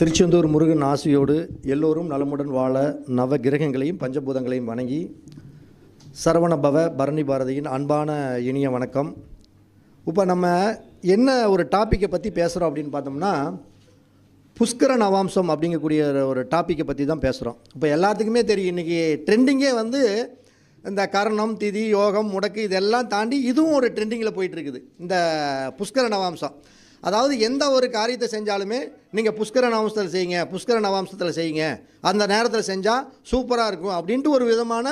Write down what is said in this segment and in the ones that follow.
திருச்செந்தூர் முருகன் ஆசியோடு எல்லோரும் நலமுடன் வாழ நவ கிரகங்களையும் பஞ்சபூதங்களையும் வணங்கி சரவணபவ பரணி பாரதியின் அன்பான இனிய வணக்கம். இப்போ நம்ம என்ன ஒரு டாப்பிக்கை பற்றி பேசுகிறோம் அப்படின்னு பார்த்தோம்னா புஷ்கர நவாம்சம் அப்படிங்கக்கூடிய ஒரு டாப்பிக்கை பற்றி தான் பேசுகிறோம் இப்போ எல்லாத்துக்குமே தெரியும். இன்றைக்கி ட்ரெண்டிங்கே வந்து இந்த கரணம் திதி யோகம் முடக்கு இதெல்லாம் தாண்டி இதுவும் ஒரு ட்ரெண்டிங்கில் போயிட்டுருக்குது இந்த புஷ்கர நவாம்சம். அதாவது எந்த ஒரு காரியத்தை செஞ்சாலுமே நீங்கள் புஷ்கர நவாம்சத்தில் செய்யுங்க புஷ்கர நவாம்சத்தில் செய்யுங்க. அந்த நேரத்தில் செஞ்சால் சூப்பராக இருக்கும் அப்படின்ட்டு ஒரு விதமான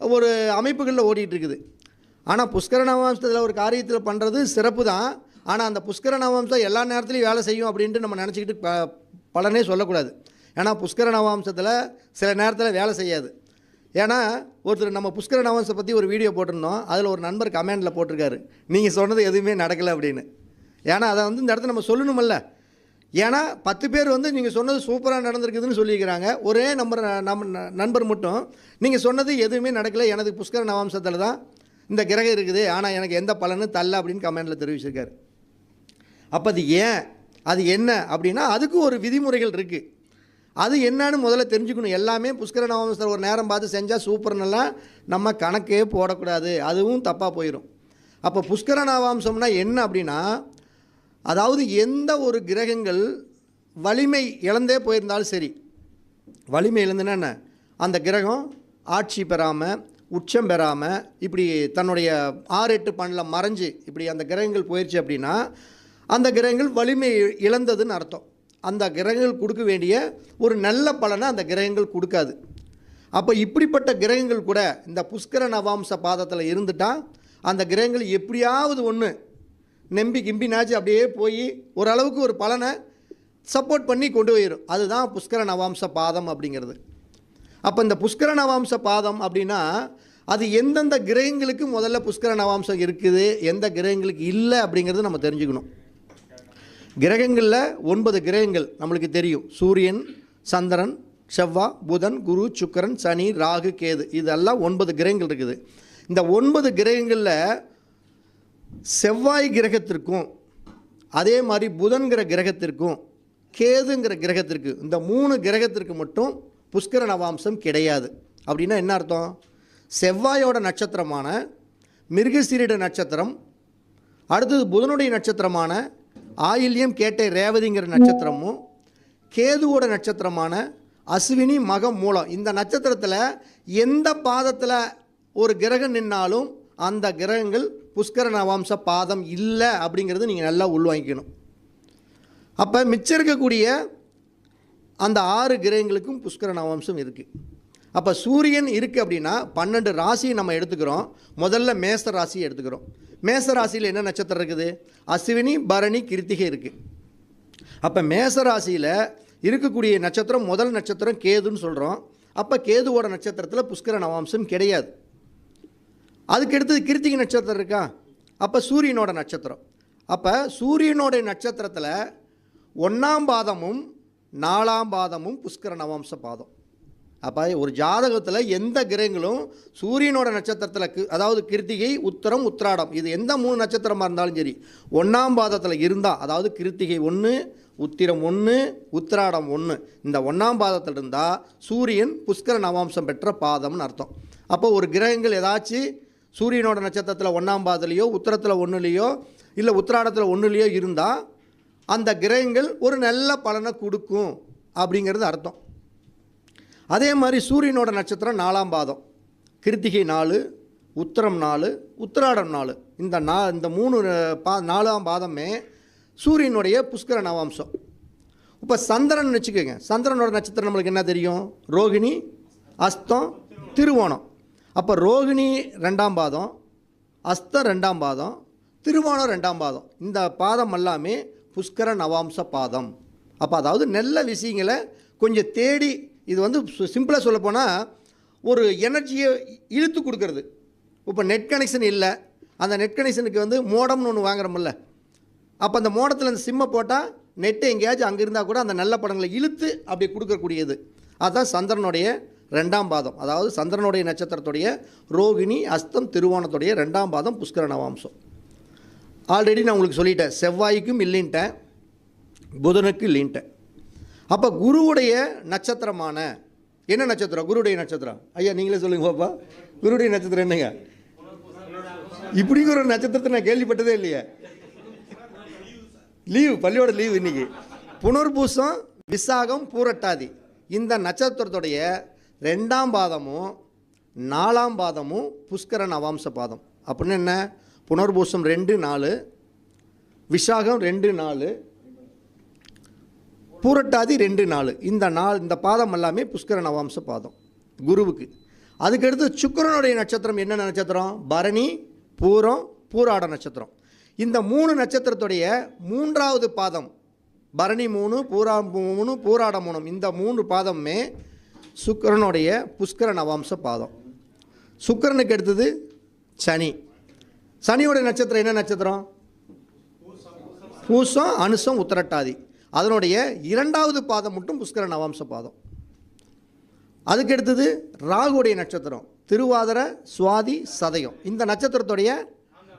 ஒரு அமைப்புகளில் ஓடிட்டுருக்குது ஆனால் புஷ்கர நவாம்சத்தில் ஒரு காரியத்தில் பண்ணுறது சிறப்பு தான். ஆனால் அந்த புஷ்கர நவாம்சம் எல்லா நேரத்துலையும் வேலை செய்யும் அப்படின்ட்டு நம்ம நினச்சிக்கிட்டு ப பலனே சொல்லக்கூடாது. ஏன்னா புஷ்கர நவாம்சத்தில் சில நேரத்தில் வேலை செய்யாது. ஏன்னா ஒருத்தர் நம்ம புஷ்கர நவாம்சத்தை பற்றி ஒரு வீடியோ போட்டிருந்தோம். அதில் ஒரு நண்பர் கமெண்டில் போட்டிருக்காரு. நீங்கள் சொன்னது எதுவுமே நடக்கலை அப்படின்னு. ஏன்னா அதை வந்து இந்த இடத்த நம்ம சொல்லணுமல்ல. ஏன்னா பத்து பேர் வந்து நீங்கள் சொன்னது சூப்பராக நடந்திருக்குதுன்னு சொல்லியிருக்கிறாங்க. ஒரே நம்பர் நம்ம நண்பர் மட்டும். நீங்கள் சொன்னது எதுவுமே நடக்கலை. எனக்கு புஷ்கர நவாம்சத்தில் தான் இந்த கிரகம் இருக்குது. ஆனால் எனக்கு எந்த பலனும் தரல அப்படின்னு கமெண்டில் தெரிவிச்சிருக்காரு. அப்போ அது ஏன்? அது என்ன? அப்படின்னா அதுக்கு ஒரு விதிமுறைகள் இருக்குது அது என்னன்னு முதல்ல தெரிஞ்சுக்கணும். எல்லாமே புஷ்கர நவாம்சத்தில் ஒரு நேரம் பார்த்து செஞ்சால் சூப்பர்னெல்லாம் நம்ம கணக்கே போடக்கூடாது. அதுவும் தப்பாக போயிடும் அப்போ புஷ்கர நவாம்சம்னா என்ன அப்படின்னா அதாவது எந்த ஒரு கிரகங்கள் வலிமை இழந்தே போயிருந்தாலும் சரி வலிமை இழந்துன்னா என்ன? அந்த கிரகம் ஆட்சி பெறாமல் உச்சம் பெறாமல் இப்படி தன்னுடைய ஆறு எட்டு பண்ணில் மறைஞ்சு இப்படி அந்த கிரகங்கள் போயிடுச்சு அப்படின்னா அந்த கிரகங்கள் வலிமை இழந்ததுன்னு அர்த்தம். அந்த கிரகங்கள் கொடுக்க வேண்டிய ஒரு நல்ல பலனை அந்த கிரகங்கள் கொடுக்காது. அப்போ இப்படிப்பட்ட கிரகங்கள் கூட இந்த புஷ்கர நவாம்ச பாதத்தில் இருந்துட்டால் அந்த கிரகங்கள் எப்படியாவது ஒன்று நம்பி கிம்பினாச்சு அப்படியே போய் ஓரளவுக்கு ஒரு பலனை சப்போர்ட் பண்ணி கொண்டு போயிடும் அதுதான் புஷ்கர நவாம்ச பாதம் அப்படிங்கிறது. அப்போ இந்த புஷ்கர நவாம்ச பாதம் அப்படின்னா அது எந்தெந்த கிரகங்களுக்கு முதல்ல புஷ்கர நவாம்சம் இருக்குது எந்த கிரகங்களுக்கு இல்லை அப்படிங்கிறது நம்ம தெரிஞ்சுக்கணும். கிரகங்களில் ஒன்பது கிரகங்கள் நம்மளுக்கு தெரியும். சூரியன் சந்திரன் செவ்வாய் புதன் குரு சுக்கரன் சனி ராகு கேது. இதெல்லாம் ஒன்பது கிரகங்கள் இருக்குது. இந்த ஒன்பது கிரகங்களில் செவ்வாய் கிரகத்திற்கும் அதே மாதிரி புதன்கிற கிரகத்திற்கும் கேதுங்கிற கிரகத்திற்கு இந்த மூணு கிரகத்திற்கு மட்டும் புஷ்கர நவாம்சம் கிடையாது. அப்படின்னா என்ன அர்த்தம்? செவ்வாயோட நட்சத்திரமான மிருகசீரிட நட்சத்திரம் அடுத்தது புதனுடைய நட்சத்திரமான ஆயில்யம் கேட்டை ரேவதிங்கிற நட்சத்திரமும் கேதுவோட நட்சத்திரமான அஸ்வினி மகம் மூலம். இந்த நட்சத்திரத்தில் எந்த பாதத்தில் ஒரு கிரகம் நின்னாலும் அந்த கிரகங்கள் புஷ்கர நவாம்ச பாதம் இல்லை அப்படிங்கிறது நீங்கள் நல்லா உள்வாங்கிக்கணும். அப்போ மிச்சம் இருக்கக்கூடிய அந்த ஆறு கிரகங்களுக்கும் புஷ்கர நவாம்சம் இருக்குது அப்போ சூரியன் இருக்குது அப்படின்னா பன்னெண்டு ராசியை நம்ம எடுத்துக்கிறோம். முதல்ல மேச ராசியை எடுத்துக்கிறோம். மேச ராசியில் என்ன நட்சத்திரம் இருக்குது? அஸ்வினி பரணி கிருத்திகை இருக்குது அப்போ மேச ராசியில் இருக்கக்கூடிய நட்சத்திரம் முதல் நட்சத்திரம் கேதுன்னு சொல்கிறோம் அப்போ கேதுவோட நட்சத்திரத்தில் புஷ்கர நவாம்சம் கிடையாது. அதுக்கு அடுத்தது கிருத்திகை நட்சத்திரம் இருக்கா? அப்போ சூரியனோட நட்சத்திரம். அப்போ சூரியனோட நட்சத்திரத்தில் ஒன்றாம் பாதமும் நாலாம் பாதமும் புஷ்கர நவாம்ச பாதம். அப்போ ஒரு ஜாதகத்தில் எந்த கிரகங்களும் சூரியனோட நட்சத்திரத்தில் அதாவது கிருத்திகை உத்தரம் உத்திராடம் இது எந்த மூணு நட்சத்திரமாக இருந்தாலும் சரி ஒன்றாம் பாதத்தில் இருந்தால் அதாவது கிருத்திகை ஒன்று உத்திரம் ஒன்று உத்திராடம் ஒன்று இந்த ஒன்றாம் பாதத்தில் இருந்தால் சூரியன் புஷ்கர நவாம்சம் பெற்ற பாதம்னு அர்த்தம். அப்போ ஒரு கிரகங்கள் ஏதாச்சும் சூரியனோட நட்சத்திரத்தில் ஒன்றாம் பாதத்துலேயோ உத்தரத்தில் ஒன்றுலேயோ இல்லை உத்திராடத்தில் ஒன்றுலேயோ இருந்தால் அந்த கிரகங்கள் ஒரு நல்ல பலனை கொடுக்கும் அப்படிங்கிறது அர்த்தம். அதே மாதிரி சூரியனோட நட்சத்திரம் நாலாம் பாதம். கிருத்திகை நாலு உத்தரம் நாலு உத்திராடம் நாலு. இந்த நா இந்த மூணு பா நாலாம் பாதமே சூரியனுடைய புஷ்கர நவாம்சம். இப்போ சந்திரன் வச்சுக்கோங்க. சந்திரனோட நட்சத்திரம் நம்மளுக்கு என்ன தெரியும்? ரோகிணி அஸ்தம் திருவோணம். அப்போ ரோகிணி ரெண்டாம் பாதம் அஸ்தம் ரெண்டாம் பாதம் திருவோணம் ரெண்டாம் பாதம். இந்த பாதம் எல்லாமே புஷ்கர நவாம்ச பாதம். அப்போ அதாவது நல்ல விஷயங்களை கொஞ்சம் தேடி இது வந்து சிம்பிளாக சொல்லப்போனால் ஒரு எனர்ஜியை இழுத்து கொடுக்கறது. இப்போ நெட் கனெக்ஷன் இல்லை. அந்த நெட் கனெக்ஷனுக்கு வந்து மோடம்னு ஒன்று வாங்குறோம்ல. அப்போ அந்த மோடத்தில் அந்த சிம்மை போட்டால் நெட்டு எங்கேயாச்சும் அங்கே இருந்தால் கூட அந்த நல்ல படங்களை இழுத்து அப்படி கொடுக்கக்கூடியது. அதுதான் சந்திரனுடைய ரெண்டாம் பாதம். அதாவது சந்திரனுடைய நட்சத்திரத்துடைய ரோகிணி அஸ்தம் திருவோணத்துடைய ரெண்டாம் பாதம் புஷ்கர நவாம்சம். ஆல்ரெடி நான் உங்களுக்கு சொல்லிட்டேன். செவ்வாய்க்கும் இல்லைன்ட்டேன். புதனுக்கு இல்லைன்ட்டேன். அப்போ குருவுடைய நட்சத்திரமான என்ன நட்சத்திரம்? குருடைய நட்சத்திரம். ஐயா நீங்களே சொல்லுங்க பாப்பா. குருடைய நட்சத்திரம் என்னங்க? இப்படிங்கிற ஒரு நட்சத்திரத்தை நான் கேள்விப்பட்டதே இல்லையே. லீவு பள்ளியோட லீவு இன்னைக்கு. புனர்பூசம் விசாகம் பூரட்டாதி. இந்த நட்சத்திரத்துடைய ரெண்டாம் பாதமும் நாலாம் பாதமும் புஷ்கர நவாம்ச பாதம். அப்படின்னு என்ன? புனர்பூசம் ரெண்டு நாலு விசாகம் ரெண்டு நாலு பூரட்டாதி ரெண்டு நாலு. இந்த நாள் இந்த பாதம் எல்லாமே புஷ்கர நவாம்ச பாதம் குருவுக்கு. அதுக்கடுத்து சுக்கரனுடைய நட்சத்திரம் என்னென்ன நட்சத்திரம்? பரணி பூரம் பூராட நட்சத்திரம். இந்த மூணு நட்சத்திரத்துடைய மூன்றாவது பாதம் பரணி மூணு பூரா மூணு பூராட மூணு இந்த மூன்று பாதமுமே சுக்கிரனுடைய புஷ்கர நவாம்ச பாதம். சுக்கிரனுக்கு அடுத்தது சனி. சனியோட நட்சத்திரம் என்ன நட்சத்திரம்? பூசம் அனுசம் உத்தரட்டாதி. அதனுடைய இரண்டாவது பாதம் மட்டும் புஷ்கர நவாம்ச பாதம். அதுக்கடுத்தது ராகுடைய நட்சத்திரம். திருவாதிர சுவாதி சதயம். இந்த நட்சத்திரத்துடைய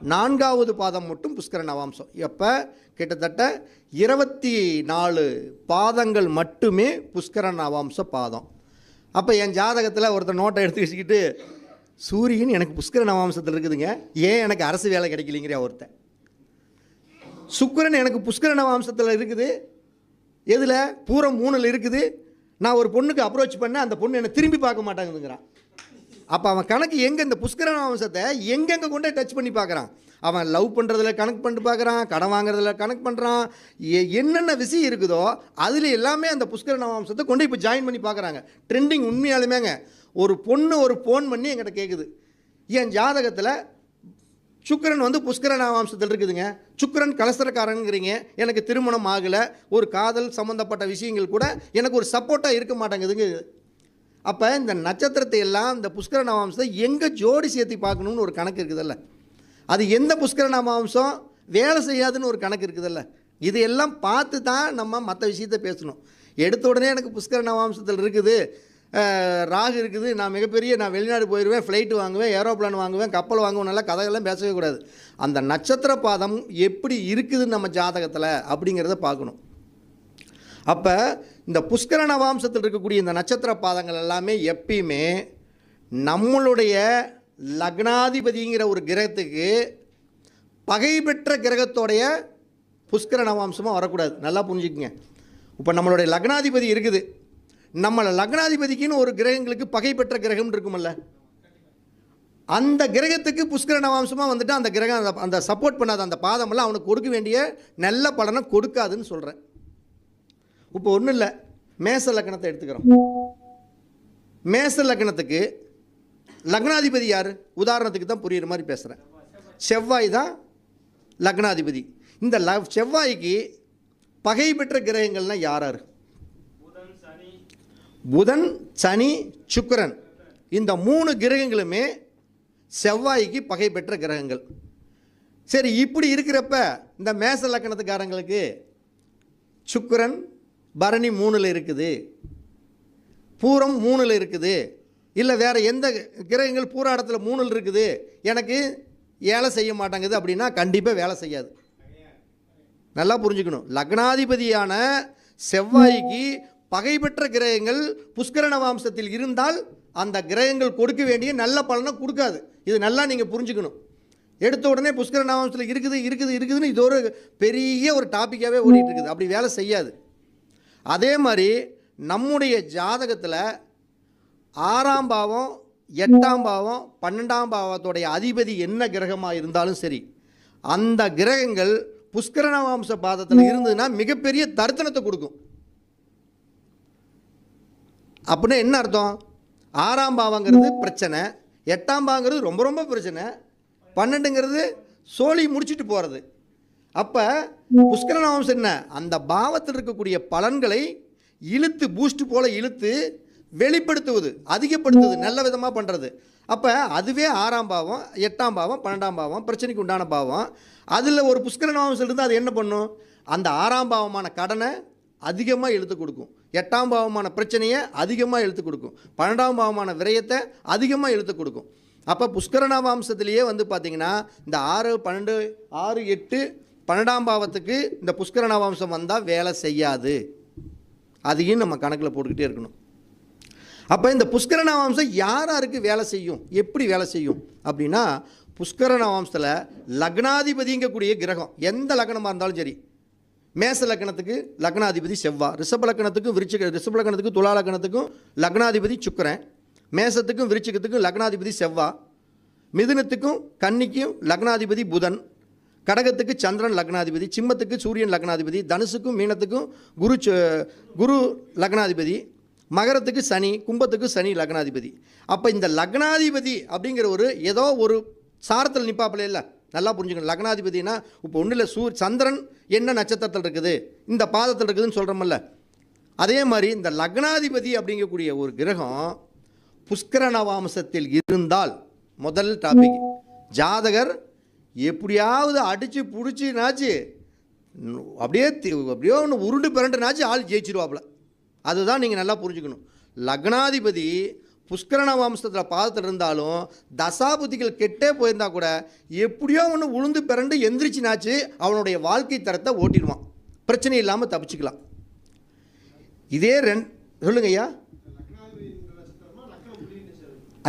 நான்காவது பாதம் மட்டும் புஷ்கர நவாம்சம். எப்போ? கிட்டத்தட்ட இருபத்தி நாலு பாதங்கள் மட்டுமே புஷ்கர நவாம்ச பாதம். அப்போ என் ஜாதகத்தில் ஒருத்தர் நோட்டை எடுத்து வச்சுக்கிட்டு சூரியன் எனக்கு புஷ்கர நவாம்சத்தில் இருக்குதுங்க. ஏன் எனக்கு அரசு வேலை கிடைக்கலைங்கிற ஒருத்தன்? சுக்கரன் எனக்கு புஷ்கர நவாம்சத்தில் இருக்குது. எதில்? பூரம் மூணில் இருக்குது. நான் ஒரு பொண்ணுக்கு அப்ரோச் பண்ணேன். அந்த பொண்ணு என்னை திரும்பி பார்க்க மாட்டாங்குதுங்கிறான். அப்போ அவன் கணக்கு எங்கே இந்த புஷ்கர நவாம்சத்தை எங்கெங்கே கொண்டு டச் பண்ணி பார்க்குறான்? அவன் லவ் பண்ணுறதுல கணக்கு பண்ணிட்டு பார்க்குறான் கடன் வாங்குறதுல கணக்கு பண்ணுறான் என்னென்ன விஷயம் இருக்குதோ அதில் எல்லாமே அந்த புஷ்கர நவாம்சத்தை கொண்டு இப்போ ஜாயின் பண்ணி பார்க்குறாங்க. ட்ரெண்டிங் உண்மையாலுமேங்க. ஒரு பொண்ணு ஒரு ஃபோன் பண்ணி எங்கிட்ட கேட்குது என் ஜாதகத்தில் சுக்கரன் வந்து புஷ்கர நவாம்சத்தில் இருக்குதுங்க. சுக்கரன் கலசரக்காரங்கிறீங்க எனக்கு திருமணம் ஆகலை. ஒரு காதல் சம்மந்தப்பட்ட விஷயங்கள் கூட எனக்கு ஒரு சப்போர்ட்டாக இருக்க மாட்டேங்குதுங்க. அப்போ இந்த நட்சத்திரத்தை எல்லாம் இந்த புஷ்கர நவாம்சத்தை எங்கே ஜோடி சேர்த்து பார்க்கணும்னு ஒரு கணக்கு இருக்குதுல்ல. அது எந்த புஷ்கர நவாம்சம் வேலை செய்யாதுன்னு ஒரு கணக்கு இருக்குதுல்ல. இதையெல்லாம் பார்த்து தான் நம்ம மற்ற விஷயத்தை பேசணும். எடுத்த உடனே எனக்கு புஷ்கர நவாம்சத்தில் இருக்குது. ராகு இருக்குது. நான் மிகப்பெரிய நான் வெளிநாடு போயிடுவேன் ஃப்ளைட்டு வாங்குவேன் ஏரோப்ளான் வாங்குவேன் கப்பல் வாங்குவேன் நல்லா கதைகள்லாம் பேசவே கூடாது. அந்த நட்சத்திர பாதம் எப்படி இருக்குதுன்னு நம்ம ஜாதகத்தில் அப்படிங்கிறத பார்க்கணும். அப்போ இந்த புஷ்கர நவாம்சத்தில் இருக்கக்கூடிய இந்த நட்சத்திர பாதங்கள் எல்லாமே எப்பயுமே நம்மளுடைய லக்னாதிபதிங்கிற ஒரு கிரகத்துக்கு பகை பெற்ற கிரகத்தோடைய புஷ்கர நவாம்சமாக வரக்கூடாது. நல்லா புரிஞ்சுக்குங்க. இப்போ நம்மளுடைய லக்னாதிபதி இருக்குது. நம்மளை லக்னாதிபதிக்குன்னு ஒரு கிரகங்களுக்கு பகை பெற்ற கிரகம் இருக்குமல்ல. அந்த கிரகத்துக்கு புஷ்கர நவாம்சமாக வந்துட்டு அந்த கிரகம் அந்த- அந்த சப்போர்ட் பண்ணாத அந்த பாதமெல்லாம் அவனுக்கு கொடுக்க வேண்டிய நல்ல பலனை கொடுக்காதுன்னு சொல்கிறேன் இப்போ ஒன்றும் இல்லை. மேச லக்னத்தை எடுத்துக்கிறோம். மேச லக்னத்துக்கு லக்னாதிபதி யார்? உதாரணத்துக்கு தான் புரியுற மாதிரி பேசுகிறேன் செவ்வாய் தான் லக்னாதிபதி. இந்த ல செவ்வாய்க்கு பகை பெற்ற கிரகங்கள்னால் யார் யார்? புதன் சனி சுக்கரன். இந்த மூணு கிரகங்களுமே செவ்வாய்க்கு பகை பெற்ற கிரகங்கள். சரி இப்படி இருக்கிறப்ப இந்த மேச லக்கணத்துக்காரங்களுக்கு சுக்கிரன் பரணி மூணில் இருக்குது. பூரம் மூணில் இருக்குது. இல்லை வேறு எந்த கிரகங்கள் பூராடத்தில் மூணில் இருக்குது. எனக்கு வேலை செய்ய மாட்டேங்குது அப்படின்னா கண்டிப்பாக வேலை செய்யாது. நல்லா புரிஞ்சுக்கணும். லக்னாதிபதியான செவ்வாய்க்கு பகை பெற்ற கிரகங்கள் புஷ்கரண வம்சத்தில் இருந்தால் அந்த கிரகங்கள் கொடுக்க வேண்டிய நல்ல பலனை கொடுக்காது. இது நல்லா நீங்கள் புரிஞ்சுக்கணும். எடுத்த உடனே புஷ்கரண வம்சத்தில் இருக்குது இருக்குது இருக்குதுன்னு இது ஒரு பெரிய ஒரு டாப்பிக்காகவே ஓடிட்டு இருக்குது. அப்படி வேலை செய்யாது. அதே மாதிரி நம்முடைய ஜாதகத்தில் ஆறாம் பாவம் எட்டாம் பாவம் பன்னெண்டாம் பாவத்தோடைய அதிபதி என்ன கிரகமாக இருந்தாலும் சரி அந்த கிரகங்கள் புஷ்கரண வம்ச பாதத்தில் இருந்ததுன்னா மிகப்பெரிய தர்த்தனத்தை கொடுக்கும். அப்படின்னா என்ன அர்த்தம்? ஆறாம் பாவங்கிறது பிரச்சனை எட்டாம் பாவங்கிறது ரொம்ப ரொம்ப பிரச்சனை பன்னெண்டுங்கிறது சோழி முடிச்சிட்டு போகிறது அப்போ புஷ்கரண வம்சம் என்ன அந்த பாவத்தில் இருக்கக்கூடிய பலன்களை இழுத்து பூஸ்ட் போல இழுத்து வெளிப்படுத்துவது அதிகப்படுத்துவது நல்ல விதமாக பண்ணுறது அப்போ அதுவே ஆறாம் பாவம் எட்டாம் பாவம் பன்னெண்டாம் பாவம் பிரச்சனைக்கு உண்டான பாவம். அதில் ஒரு புஷ்கரண வம்சம் இருந்தால் அது என்ன பண்ணும்? அந்த ஆறாம் பாவமான கடனை அதிகமாக இழுத்து கொடுக்கும். எட்டாம் பாவமான பிரச்சனையை அதிகமாக இழுத்து கொடுக்கும். பன்னெண்டாம் பாவமான விரயத்தை அதிகமாக இழுத்து கொடுக்கும். அப்போ புஷ்கரண வம்சத்திலேயே வந்து பார்த்திங்கன்னா இந்த ஆறு பன்னெண்டு ஆறு எட்டு பன்னெண்டாம் பாவத்துக்கு இந்த புஷ்கர வம்சம் வந்தால் வேலை செய்யாது. அதையும் நம்ம கணக்கில் போட்டுக்கிட்டே இருக்கணும். அப்போ இந்த புஷ்கர நவாம்சம் யார் யாருக்கு வேலை செய்யும்? எப்படி வேலை செய்யும்? அப்படின்னா புஷ்கர நவாம்சத்தில் லக்னாதிபதிங்கக்கூடிய கிரகம் எந்த லக்னமாக இருந்தாலும் சரி. மேச லக்னத்துக்கு லக்னாதிபதி செவ்வாய் ரிஷப லக்னத்துக்கும் விருச்சிக ரிஷப லக்னத்துக்கும் துலா லக்னத்துக்கும் லக்னாதிபதி சுக்கிரன் மேசத்துக்கும் விருச்சிகத்துக்கும் லக்னாதிபதி செவ்வாய் மிதுனத்துக்கும் கன்னிக்கும் லக்னாதிபதி புதன் கடகத்துக்கு சந்திரன் லக்னாதிபதி சிம்மத்துக்கு சூரியன் லக்னாதிபதி தனுசுக்கும் மீனத்துக்கும் குரு குரு லக்னாதிபதி மகரத்துக்கு சனி கும்பத்துக்கு சனி லக்னாதிபதி. அப்போ இந்த லக்னாதிபதி அப்படிங்கிற ஒரு ஏதோ ஒரு சாரத்தில் நிப்பாப்பில் இல்லை. நல்லா புரிஞ்சுக்கணும். லக்னாதிபதினா இப்போ ஒன்றும் இல்லை. சூர் சந்திரன் என்ன நட்சத்திரத்தில் இருக்குது? இந்த பாதத்தில் இருக்குதுன்னு சொல்கிறோமல்ல அதே மாதிரி இந்த லக்னாதிபதி அப்படிங்கக்கூடிய ஒரு கிரகம் புஷ்கர நவாம்சத்தில் இருந்தால் முதல் டாபிக் ஜாதகர் எப்படியாவது அடித்து பிடிச்சினாச்சு அப்படியே அப்படியோ அப்படியே ஒன்று உருண்டு பிறண்டுனாச்சு ஆள் ஜெயிச்சிருவாப்புல. அதுதான் நீங்கள் நல்லா புரிஞ்சுக்கணும். லக்னாதிபதி புஷ்கரண வம்சத்தில் பாதத்தில் இருந்தாலும் தசாபுதிகள் கெட்டே போயிருந்தா கூட எப்படியோ ஒன்று உளுந்து பிறண்டு எந்திரிச்சினாச்சு அவனுடைய வாழ்க்கை தரத்தை ஓட்டிடுவான். பிரச்சனை இல்லாமல் தப்பிச்சுக்கலாம். இதே ரெண் சொல்லுங்க ஐயா.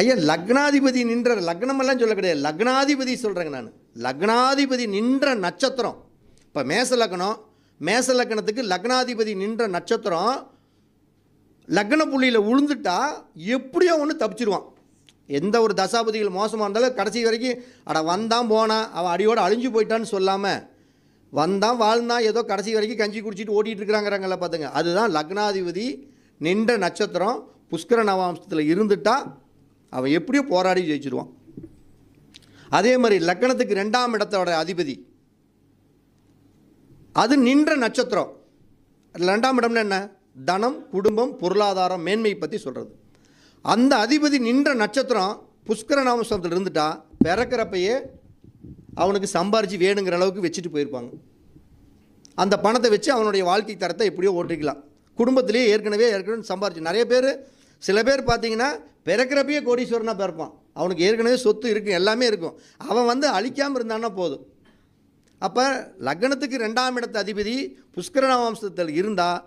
ஐயா லக்னாதிபதி நின்ற லக்னமெல்லாம் சொல்ல கிடையாது. லக்னாதிபதி சொல்கிறேங்க நான். லக்னாதிபதி நின்ற நட்சத்திரம். இப்போ மேச லக்னம் மேச லக்னத்துக்கு லக்னாதிபதி நின்ற நட்சத்திரம் லக்ன புள்ளியில் உளுந்துட்டா எப்படியோ ஒன்று தப்பிச்சிருவான். எந்த ஒரு தசாபதிகள் மோசமாக இருந்தாலும் கடைசி வரைக்கும் அட வந்தான் போனான் அவன் அடியோடு அழிஞ்சு போயிட்டான்னு சொல்லாமல் வந்தான் வாழ்ந்தான் ஏதோ கடைசி வரைக்கும் கஞ்சி குடிச்சிட்டு ஓட்டிகிட்டு இருக்கிறாங்கிறாங்கள பார்த்துங்க அதுதான் லக்னாதிபதி நின்ற நட்சத்திரம் புஷ்கர நவாம்சத்தில் இருந்துட்டா அவன் எப்படியோ போராடி ஜெயிச்சிருவான். அதே மாதிரி லக்னத்துக்கு ரெண்டாம் இடத்தோட அதிபதி. அது நின்ற நட்சத்திரம். ரெண்டாம் இடம்னா என்ன? தனம் குடும்பம் பொருளாதாரம் மேன்மை பற்றி சொல்கிறது அந்த அதிபதி நின்ற நட்சத்திரம் புஷ்கர நாமசத்தில் இருந்துட்டா பிறக்கிறப்பையே அவனுக்கு சம்பாரித்து வேணுங்கிற அளவுக்கு வச்சுட்டு போயிருப்பாங்க. அந்த பணத்தை வச்சு அவனுடைய வாழ்க்கை தரத்தை எப்படியோ ஓட்டிக்கலாம். குடும்பத்திலேயே ஏற்கனவே ஏற்கனவே சம்பாரிச்சு நிறைய பேர் சில பேர் பார்த்தீங்கன்னா பிறக்கிறப்பையே கோடீஸ்வரனாக பிறப்பான். அவனுக்கு ஏற்கனவே சொத்து இருக்கும் எல்லாமே இருக்கும். அவன் வந்து அழிக்காமல் இருந்தான்னா போதும். அப்போ லக்னத்துக்கு ரெண்டாம் இடத்து அதிபதி புஷ்கரண வம்சத்தில் இருந்தால்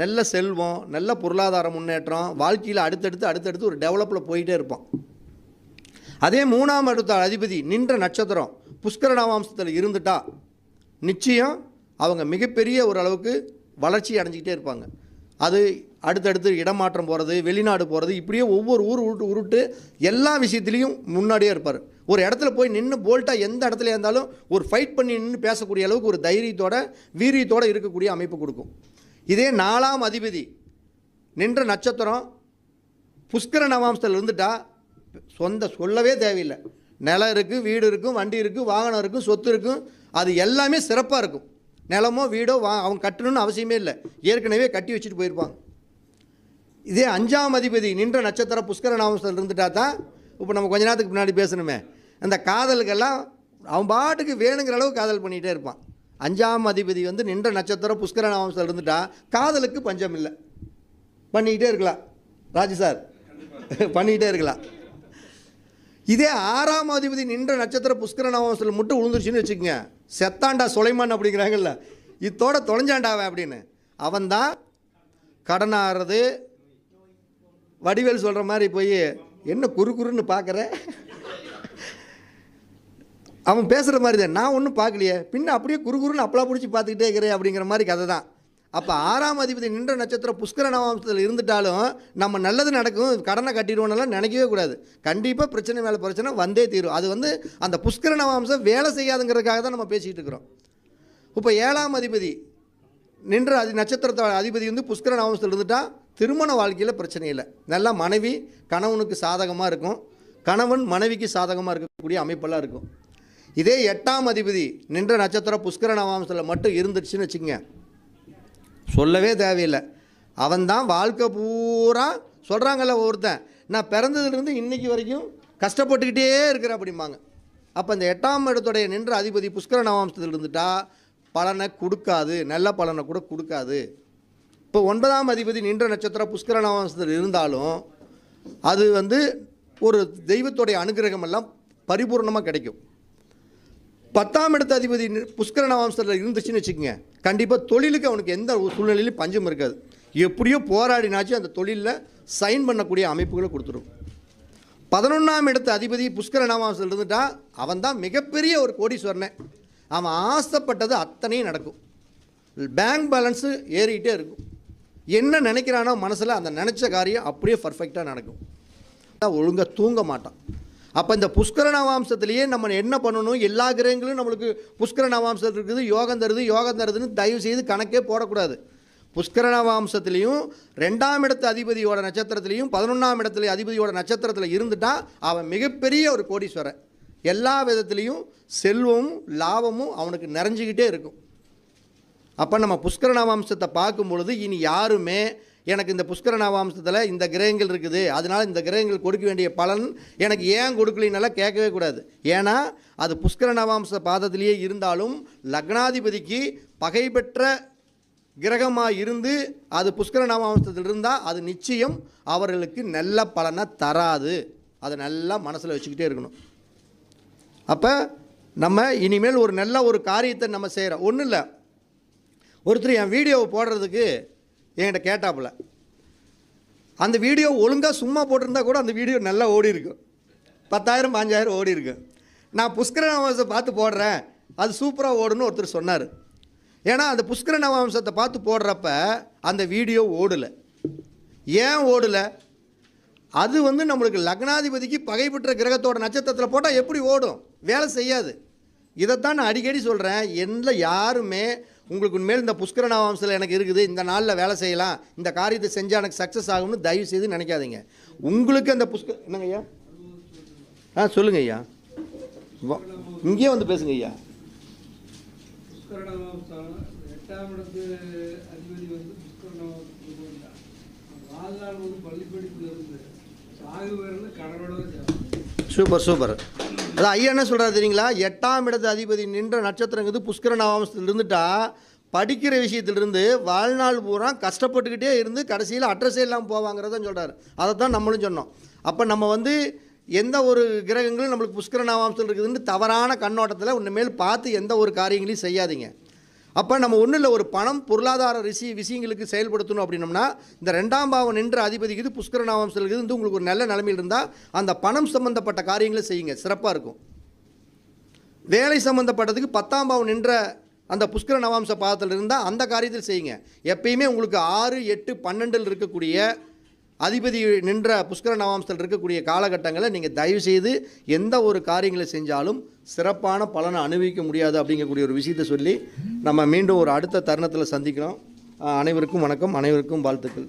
நல்ல செல்வம் நல்ல பொருளாதார முன்னேற்றம் வாழ்க்கையில் அடுத்தடுத்து அடுத்தடுத்து ஒரு டெவலப்பில் போயிட்டே இருப்பான். அதே மூணாம் இடத்த அதிபதி நின்ற நட்சத்திரம் புஷ்கரண வம்சத்தில் இருந்துட்டா நிச்சயம் அவங்க மிகப்பெரிய ஓரளவுக்கு வளர்ச்சி அடைஞ்சிக்கிட்டே இருப்பாங்க. அது அடுத்தடுத்து இடமாற்றம் போகிறது வெளிநாடு போகிறது இப்படியே ஒவ்வொரு ஊர் உருட்டு உருட்டு எல்லா விஷயத்துலேயும் முன்னாடியே இருப்பார். ஒரு இடத்துல போய் நின்று போல்ட்டாக எந்த இடத்துல இருந்தாலும் ஒரு ஃபைட் பண்ணி நின்று பேசக்கூடிய அளவுக்கு ஒரு தைரியத்தோட வீரியத்தோட இருக்கக்கூடிய அமைப்பு கொடுக்கும். இதே நாலாம் அதிபதி நின்ற நட்சத்திரம் புஷ்கர நவாம்சத்தில் இருந்துட்டா சொந்த சொல்லவே தேவையில்லை. நிலம் இருக்குது வீடு இருக்கும் வண்டி இருக்குது வாகனம் இருக்கும் சொத்து இருக்கும் அது எல்லாமே சிறப்பாக இருக்கும். நிலமோ வீடோ வா அவங்க கட்டணும்னு அவசியமே இல்லை. ஏற்கனவே கட்டி வச்சுட்டு போயிருப்பாங்க இதே அஞ்சாம் அதிபதி நின்ற நட்சத்திர புஷ்கர நாமத்தில் இருந்துட்டா தான் இப்போ நம்ம கொஞ்ச நேரத்துக்கு முன்னாடி பேசணுமே. அந்த காதலுக்கெல்லாம் அவன் பாட்டுக்கு வேணுங்கிற அளவு காதல் பண்ணிகிட்டே இருப்பான். அஞ்சாம் அதிபதி வந்து நின்ற நட்சத்திரம் புஷ்கர நாமத்தில் இருந்துட்டா காதலுக்கு பஞ்சம் இல்லை. பண்ணிக்கிட்டே இருக்கலாம். ராஜு சார் பண்ணிக்கிட்டே இருக்கலாம். இதே ஆறாம் அதிபதி நின்ற நட்சத்திர புஷ்கர நவம்சத்தில் மட்டும் விழுந்துருச்சுன்னு வச்சுக்கோங்க. செத்தாண்டா சுலைமான் அப்படிங்கிறாங்கல்ல. இத்தோட தொலைஞ்சாண்டாவன் அப்படின்னு. அவன்தான் கடன் ஆறுறது வடிவேல் சொல்கிற மாதிரி போய் என்ன குறு குறுன்னு பார்க்குற? அவன் பேசுகிற மாதிரி தான். நான் ஒன்றும் பார்க்கலையே. பின்ன அப்படியே குறு குறுன்னு அப்பளா பிடிச்சி பார்த்துக்கிட்டே இருக்கிறேன் அப்படிங்கிற மாதிரி கதை தான். அப்போ ஆறாம் அதிபதி நின்ற நட்சத்திரம் புஷ்கர நவாம்சத்தில் இருந்துட்டாலும் நம்ம நல்லது நடக்கும் கடனை கட்டிடுவோம்னாலாம் நினைக்கவே கூடாது. கண்டிப்பாக பிரச்சனை மேலே பிரச்சனை வந்தே தீரும். அது வந்து அந்த புஷ்கர நவாம்சம் வேலை செய்யாதுங்கிறதுக்காக தான் நம்ம பேசிகிட்டு இருக்கிறோம். இப்போ ஏழாம் அதிபதி நின்ற அதி நட்சத்திரத்தோட அதிபதி வந்து புஷ்கர நவாம்சத்தில் இருந்துட்டா திருமண வாழ்க்கையில் பிரச்சனை இல்லை. நல்லா மனைவி கணவனுக்கு சாதகமாக இருக்கும். கணவன் மனைவிக்கு சாதகமாக இருக்கக்கூடிய அமைப்பெல்லாம் இருக்கும். இதே எட்டாம் அதிபதி நின்ற நட்சத்திரம் புஷ்கர நவாம்சத்தில் மட்டும் இருந்துச்சுன்னு வச்சுக்கோங்க. சொல்லவே தேவையில்லை. அவன்தான் வாழ்க்கை பூரா சொல்கிறாங்கல்ல ஒருத்தன். நான் பிறந்ததுலேருந்து இன்னைக்கு வரைக்கும் கஷ்டப்பட்டுக்கிட்டே இருக்கிற அப்படிம்பாங்க. அப்போ இந்த எட்டாம் இடத்துடைய நின்ற அதிபதி புஷ்கர நவாம்சத்தில் இருந்துட்டா பலனை கொடுக்காது. நல்ல பலனை கூட கொடுக்காது. இப்போ ஒன்பதாம் அதிபதி நின்ற நட்சத்திரம் புஷ்கர நவாசத்தில் இருந்தாலும் அது வந்து ஒரு தெய்வத்துடைய அனுகிரகம் எல்லாம் பரிபூர்ணமாக கிடைக்கும். பத்தாம் இடத்து அதிபதி புஷ்கர நவாம்சத்தில் இருந்துச்சுன்னு வச்சுக்கோங்க. கண்டிப்பாக தொழிலுக்கு அவனுக்கு எந்த ஒரு சூழ்நிலையிலும் பஞ்சம் இருக்காது. எப்படியோ போராடினாச்சும் அந்த தொழிலில் சைன் பண்ணக்கூடிய அமைப்புகளை கொடுத்துரும். பதினொன்றாம் இடத்து அதிபதி புஷ்கர நவாம்சத்தில் இருந்துட்டால் அவன் தான் மிகப்பெரிய ஒரு கோடீஸ்வரனே. அவன் ஆசைப்பட்டது அத்தனையும் நடக்கும். பேங்க் பேலன்ஸு ஏறிக்கிட்டே இருக்கும். என்ன நினைக்கிறானோ மனசில் அந்த நினச்ச காரியம் அப்படியே பர்ஃபெக்டாக நடக்கும். ஒழுங்காக தூங்க மாட்டான். அப்போ இந்த புஷ்கர நவாம்சத்திலேயே நம்ம என்ன பண்ணணும்? எல்லா கிரகங்களும் நம்மளுக்கு புஷ்கர நவாம்சத்தில் இருக்குது யோகம் தருது யோகம் தருதுன்னு தயவு செய்து கணக்கே போடக்கூடாது. புஷ்கர நவாம்சத்துலேயும் ரெண்டாம் இடத்து அதிபதியோட நட்சத்திரத்திலையும் பதினொன்றாம் இடத்துல அதிபதியோட நட்சத்திரத்தில் இருந்துட்டால் அவன் மிகப்பெரிய ஒரு கோடீஸ்வரன். எல்லா விதத்துலேயும் செல்வமும் லாபமும் அவனுக்கு நிறைஞ்சிக்கிட்டே இருக்கும். அப்போ நம்ம புஷ்கர நவாம்சத்தை பார்க்கும் பொழுது இனி யாருமே எனக்கு இந்த புஷ்கர நவாம்சத்தில் இந்த கிரகங்கள் இருக்குது அதனால் இந்த கிரகங்கள் கொடுக்க வேண்டிய பலன் எனக்கு ஏன் கொடுக்கலினால கேட்கவே கூடாது. ஏன்னா அது புஷ்கர நவாம்ச பாதத்திலேயே இருந்தாலும் லக்னாதிபதிக்கு பகை பெற்ற கிரகமாக இருந்து அது புஷ்கர நவாம்சத்தில் இருந்தால் அது நிச்சயம் அவர்களுக்கு நல்ல பலனை தராது. அதை நல்லா மனசில் வச்சுக்கிட்டே இருக்கணும். அப்போ நம்ம இனிமேல் ஒரு நல்ல ஒரு காரியத்தை நம்ம செய்கிறோம் ஒன்றும் இல்லை ஒருத்தர் என் வீடியோவை போடுறதுக்கு என்கிட்ட கேட்டாப்புல. அந்த வீடியோ ஒழுங்காக சும்மா போட்டிருந்தா கூட அந்த வீடியோ நல்லா ஓடி இருக்கும் பத்தாயிரம் பாஞ்சாயிரம் ஓடி இருக்கும் நான் புஷ்கர பார்த்து போடுறேன். அது சூப்பராக ஓடுன்னு ஒருத்தர் சொன்னார். ஏன்னா அந்த புஷ்கர நவம்சத்தை பார்த்து போடுறப்ப அந்த வீடியோ ஓடலை. ஏன் ஓடலை? அது வந்து நம்மளுக்கு லக்னாதிபதிக்கு பகைப்பற்ற கிரகத்தோட நட்சத்திரத்தில் போட்டால் எப்படி ஓடும்? வேலை செய்யாது. இதைத்தான் நான் அடிக்கடி சொல்கிறேன் எந்த யாருமே உங்களுக்கு உண்மையில் இந்த புஷ்கர நவாம்சத்தில் எனக்கு இருக்குது இந்த நாளில் வேலை செய்யலாம் இந்த காரியத்தை செஞ்சால் எனக்கு சக்ஸஸ் ஆகும்னு தயவு செய்து நினைக்காதீங்க. உங்களுக்கு அந்த புஷ்கர என்னங்க ஐயா? ஆ சொல்லுங்க ஐயா. இங்கேயே வந்து பேசுங்க ஐயா. Super super. அதான் ஐயா என்ன சொல்கிறார் தெரியுங்களா? எட்டாம் இடத்து அதிபதி நின்ற நட்சத்திரங்கிறது புஷ்கர நவாம்சத்தில் இருந்துட்டா படிக்கிற விஷயத்திலிருந்து வாழ்நாள் பூரா கஷ்டப்பட்டுக்கிட்டே இருந்து கடைசியில் அட்ரஸே இல்லாமல் போவாங்கிறதான் சொல்கிறார் அதை தான் நம்மளும் சொன்னோம். அப்போ நம்ம வந்து எந்த ஒரு கிரகங்களும் நம்மளுக்கு புஷ்கர நவாம்சத்தில் இருக்குதுன்னு தவறான கண்ணோட்டத்தில் உன்னுமேல் பார்த்து எந்த ஒரு காரியங்களையும் செய்யாதீங்க. அப்போ நம்ம ஒன்றும் இல்லை ஒரு பணம் பொருளாதார ரிசி விஷயங்களுக்கு செயல்படுத்தணும் அப்படின்னம்னா இந்த ரெண்டாம் பாவம் நின்ற அதிபதிக்கு இது புஷ்கர நவாம்சத்தில் இருக்குது வந்து உங்களுக்கு ஒரு நல்ல நிலைமையில் இருந்தால் அந்த பணம் சம்பந்தப்பட்ட காரியங்களை செய்யுங்க. சிறப்பாக இருக்கும். வேலை சம்பந்தப்பட்டதுக்கு பத்தாம் பாவம் நின்ற அந்த புஷ்கர நவாம்ச பாதத்தில் இருந்தால் அந்த காரியத்தில் செய்யுங்க. எப்பயுமே உங்களுக்கு ஆறு எட்டு பன்னெண்டில் இருக்கக்கூடிய அதிபதி நின்ற புஷ்கர நவாம்சத்தில் இருக்கக்கூடிய காலகட்டங்களை நீங்கள் தயவு செய்து எந்த ஒரு காரியங்களை செஞ்சாலும் சிறப்பான பலனை அனுபவிக்க முடியாது அப்படிங்கக்கூடிய ஒரு விஷயத்தை சொல்லி நம்ம மீண்டும் ஒரு அடுத்த தருணத்தில் சந்திக்கிறோம். அனைவருக்கும் வணக்கம். அனைவருக்கும் வாழ்த்துக்கள்.